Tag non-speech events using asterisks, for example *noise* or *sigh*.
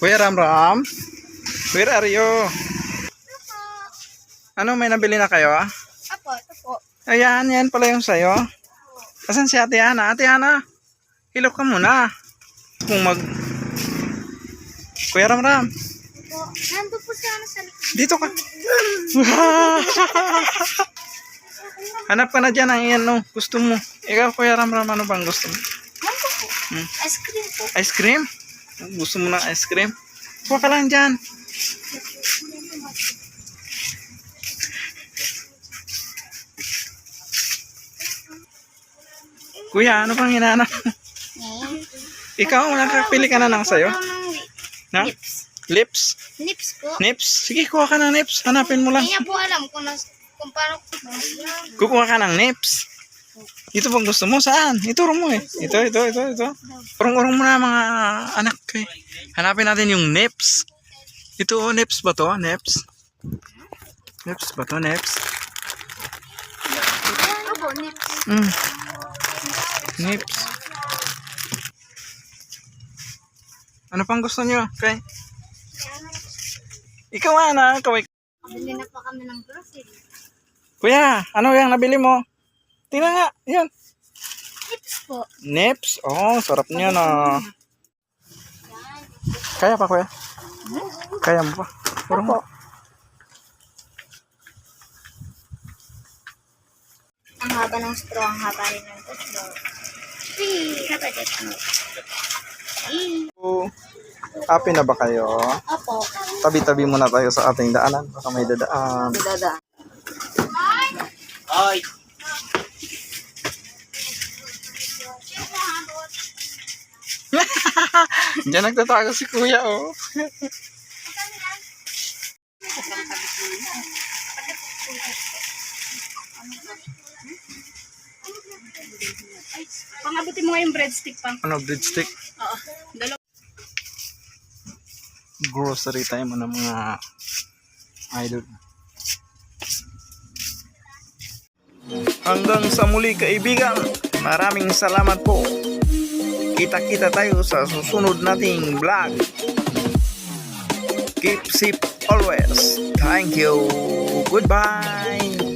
Kuya Ram Ram, where are you? Ano, may nabili na kayo? Ah? Apo, ito po. Ayan, yan pala yung sayo. Asan si Ate Ana? Ate Ana, hilok ka muna. Kung mag... Kuya Ram Ram. Apo, nandun po siya sa likod. Dito ka. *laughs* Hanap ka na dyan ang iyan, no? Gusto mo. Ikaw, Kuya Ram Ram, ano bang gusto mo? Nandun po. Hmm. Ice cream po. Ice cream? Gusto mo ng ice cream? Kuha ka lang dyan. Kuya, ano pang hinahanap? mo? *laughs* Ikaw, nakapili ka na ng sayo? Na? Nips. Lips? Nips po. Nips? Sige, kuha ka ng nips. Hanapin mo lang. Hindi po alam kung, nas, kung paano Kukuha ka ng nips. Ito bang gusto mo? Saan? Ituro mo eh. Ito, ito, ito, ito. Urong-urong mo na mga anak eh. Hanapin natin yung nips. Ito oh, nips ba to? Nips? Nips ba to? Nips? Opo, nips. Mm. Nips. Ano pang gusto nyo? Okay. Ikaw ana, ikaw ay- Bili na pa kami ng grocery. Kuya, ano yung nabili mo? Tingnan nga, yan. Nips po. Nips? Oh, sarap niya na. Kaya pa, kuya? Kaya mo pa? Puro mo. Ang haba ng straw, ang haba rin ng straw. Wee, kapatid ano. Oh, Happy na ba kayo? Opo. Tabi-tabi muna tayo sa ating daanan. Baka may dadaan. Dada. Ay, *laughs* Diyan nagtatago si kuya, oh. Pangabuti mo nga yung breadstick pang. Ano, breadstick? Oo. Dalawa. Grocery tayo mo ng mga idol. Hanggang sa muli kaibigan, maraming salamat po. Kita-kita tayo sa susunod nating vlog. Keep safe always. Thank you. Goodbye.